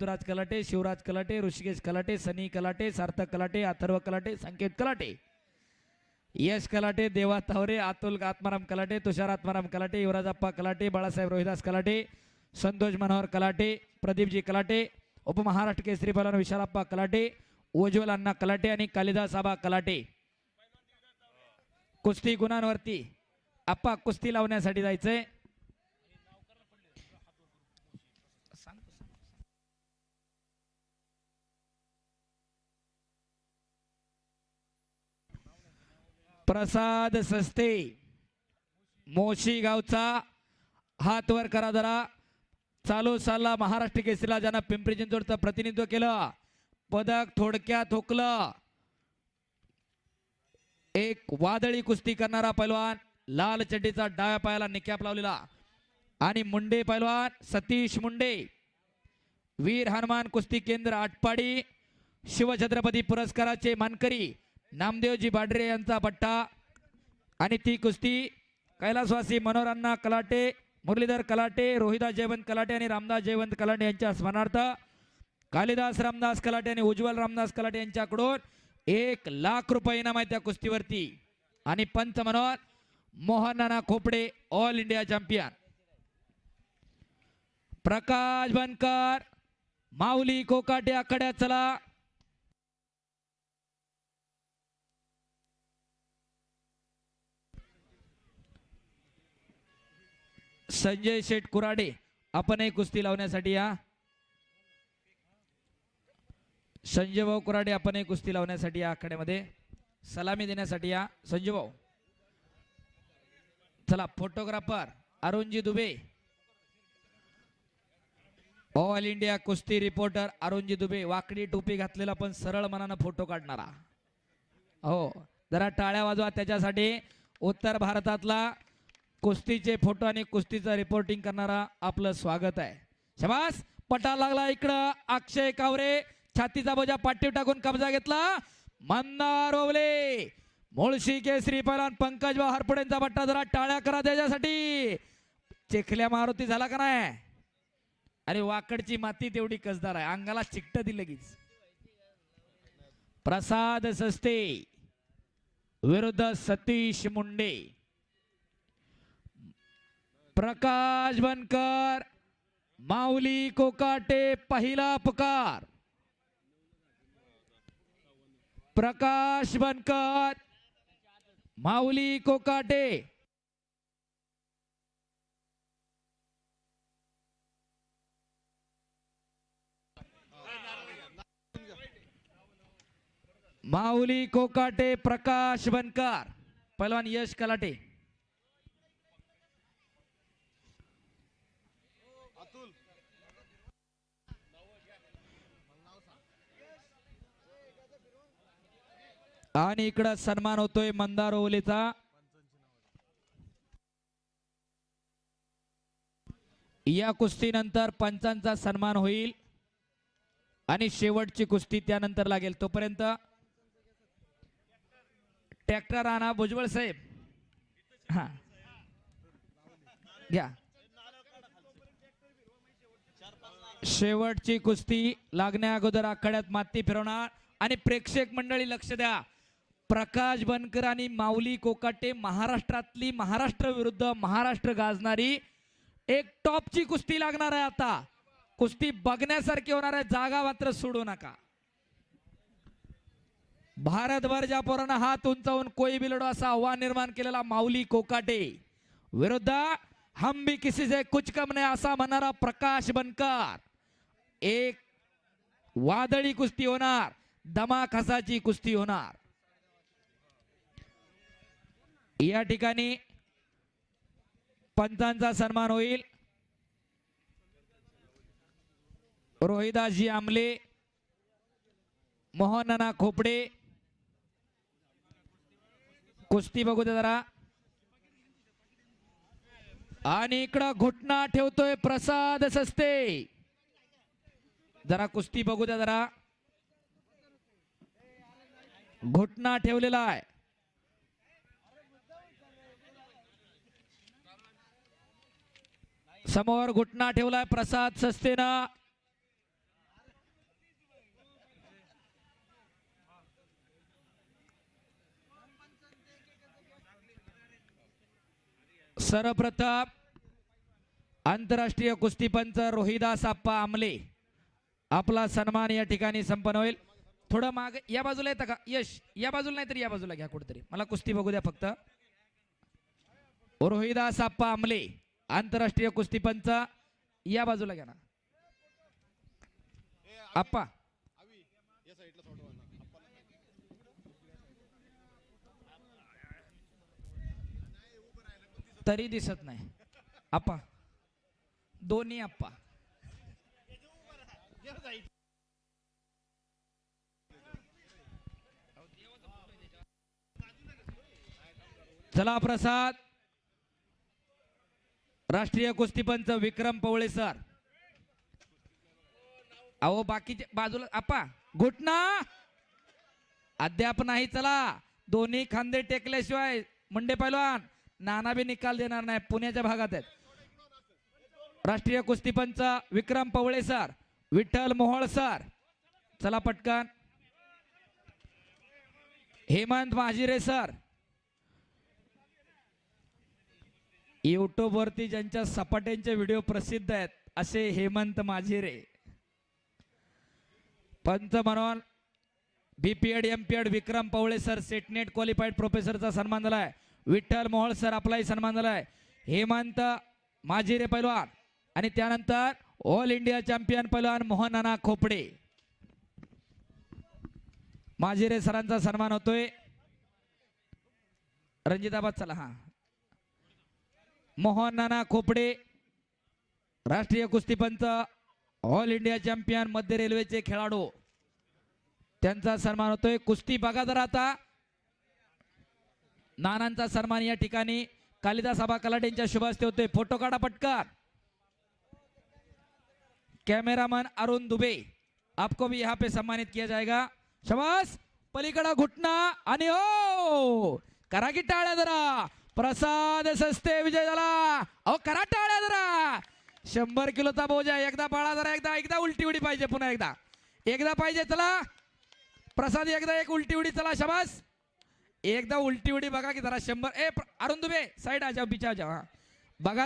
अब्दुराज कलाटे शिवराज कलाटे ऋषिकेश कलाटे सनी कलाटे सार्थक कलाटे अथर्व कलाटे संकेत कलाटे. यश कलाटे देवा तावरे अतुल आत्माराम कलाटे तुषार आत्माराम कलाटे युवराजप्पा कलाटे बाळासाहेब रोहिदास कलाटे संतोष मनोहर कलाटे प्रदीपजी कलाटे उपमहाराष्ट्र केसरी पलान विशालाप्पा कलाटे उज्ज्वल अण्णा कलाटे आणि कालिदास आबा कलाटे. कुस्ती गुणांवरती आप्पा कुस्ती लावण्यासाठी जायचंय. प्रसाद सस्ते. मोशी गावचा हात वर करा जरा. चालू साला महाराष्ट्र केसरीला ज्यानं पिंपरी चिंचवडचं प्रतिनिधित्व केलं पदक थोडक्यात थोकलं एक वादळी कुस्ती करणारा पैलवान लाल चड्डीचा डाव्या पायाला निकॅप लावलेला. आणि मुंडे पैलवान सतीश मुंडे. वीर हनुमान कुस्ती केंद्र आटपाडी शिवछत्रपती पुरस्काराचे मानकरी नामदेवजी बाडरे यांचा पट्टा आणि ती कुस्ती. कैलासवासी मनोरांना कलाटे मुरलीधर कलाटे रोहिदास जयवंत कलाटे आणि रामदास जयवंत कलाटे यांच्या स्मरणार्थ कालिदास रामदास कलाटे आणि उज्ज्वल रामदास कलाटे यांच्याकडून एक लाख रुपये इनाम आहे त्या कुस्तीवरती. आणि पंच Manohar Mohan Nana Khopde all India champion. Prakash Bankar Mauli Kokate आखाड्यात चला. संजय शेठ कुराडे आपणही कुस्ती लावण्यासाठी या. संजय भाऊ कुराडे आपणही कुस्ती लावण्यासाठी या आखाड्यामध्ये. सलामी देण्यासाठी या. संजय भाऊ. चला photographer Arunji Dubey. All India कुस्ती रिपोर्टर अरुणजी दुबे. वाकडी टोपी घातलेला पण सरळ मनानं फोटो काढणारा. हो जरा टाळ्या वाजवा त्याच्यासाठी. उत्तर भारतातला कुस्तीचे फोटो आणि कुस्तीचं रिपोर्टिंग करणारा आपलं स्वागत आहे. शबास! पटा लागला इकडं. अक्षय कावरे छातीचा बोजा पाठीव टाकून कब्जा घेतला. मंदार ओवले. मुळशी केसरी पैलवान पंकज भाऊ हरपुडेंचा बट्टा जरा टाळ्या करा त्याच्यासाठी. चिखल्या मारुती झाला का नाही? अरे वाकडची माती तेवढी कसदार आहे. अंगाला चिकट दिल लगेच. प्रसाद सस्ते. विरुद्ध सतीश मुंडे. प्रकाश बनकर माऊली कोकाटे पहिला पुकार. प्रकाश बनकर माऊली कोकाटे. माऊली कोकाटे प्रकाश बनकर पहलवान यश कलाटे. आणि इकडं सन्मान होतोय मंदार ओलेचा. या कुस्तीनंतर पंचांचा सन्मान होईल. आणि शेवटची कुस्ती त्यानंतर लागेल तोपर्यंत. ट्रॅक्टर आणा भुजबळ साहेब. हा. घ्या. शेवटची कुस्ती लागण्या अगोदर आखाड्यात माती फिरवणार. आणि प्रेक्षक मंडळी लक्ष द्या. प्रकाश बनकर आणि माऊली कोकाटे महाराष्ट्रातली महाराष्ट्र विरुद्ध महाराष्ट्र गाजणारी एक टॉपची कुस्ती लागणार आहे आता. कुस्ती बघण्यासारखी होणार आहे. जागा मात्र सोडू नका. भारतभर ज्या पोरानं हात उंचावून कोई बिलडो असा आव्हान निर्माण केलेला माऊली कोकाटे. विरुद्ध हम भी किसी से कुछ कम नाही असा म्हणणारा प्रकाश बनकर एक वादळी कुस्ती होणार. दमाखसाची कुस्ती होणार. या ठिकाणी पंचांचा सन्मान होईल. रोहिदासजी आमले मोहनना खोपडे. कुस्ती बघू दे जरा. आणि इकडं घुटना ठेवतोय प्रसाद सस्ते. जरा कुस्ती बघू द्या जरा. घुटना ठेवलेला आहे. समोर घुटना ठेवलाय प्रसाद सस्तेनं. सर्वप्रथम आंतरराष्ट्रीय कुस्तीपंच रोहिदास आप्पा आमले. आपला सन्मान या ठिकाणी संपन्न होईल. थोडं माग या बाजूला येतं का? यश या बाजूला नाही तरी या बाजूला घ्या कुठेतरी. मला कुस्ती बघू द्या फक्त. रोहिदास आप्पा आमले. आंतरराष्ट्रीय कुस्तीपंच या बाजूला घ्या ना. आप्पा. तरी दिसत नाही. आप्पा. दोन्ही आप्पा. चला प्रसाद. राष्ट्रीय कुस्तीपंच विक्रम पवळे सर. अहो बाकीचे बाजूला आपा घुटना अद्याप नाही चला. दोन्ही खांदे टेकल्याशिवाय मुंडे पैलवान नाना बी निकाल देणार नाही पुण्याच्या भागात आहेत. राष्ट्रीय कुस्तीपंच विक्रम पवळे सर विठ्ठल मोहोळ सर. चला पटकन. हेमंत माजिरे सर युट्यूब वरती ज्यांच्या सपाट्यांचे व्हिडिओ प्रसिद्ध आहेत असे हेमंत माझिरे. पंच म्हणून BPEd MPEd Vikram Pawale sir SET NET qualified प्रोफेसरचा सन्मान झालाय. विठ्ठल मोहोळ सर आपलाही सन्मान झालाय. हेमंत माझिरे पैलवान. आणि त्यानंतर ऑल इंडिया चॅम्पियन पैलवान मोहन नाना खोपडे. माझिरे सरांचा सन्मान होतोय. रणजिताबाद चला हा. मोहन नाना खोपडे राष्ट्रीय कुस्तीपंच ऑल इंडिया चॅम्पियन मध्य रेल्वेचे खेळाडू. त्यांचा सन्मान होतोय. कुस्ती बघा जर आता. नानांचा सन्मान या ठिकाणी. कालिदास आबा कलाटेंच्या शुभ हस्ते होतोय. फोटो काढा पटकन. कैमरामैन अरुण दुबे. आपको भी यहाँ पे सम्मानित किया जाएगा. शबास! पलीकडा घुटना आणि हो! करा की टाळ्या जरा. प्रसाद सस्ते विजय झाला. अहो करा टाळ्या जरा. शंभर किलोचा बोजा एकदा बाळा जरा एकदा एकदा उलटी उडी पाहिजे पुन्हा एकदा. एकदा पाहिजे चला. प्रसाद एकदा एक उलटी उडी चला शबास. एकदा उलटी उडी बघा की जरा शंभर. ए अरुण दुबे साईड आजा बिचा जाओ बघा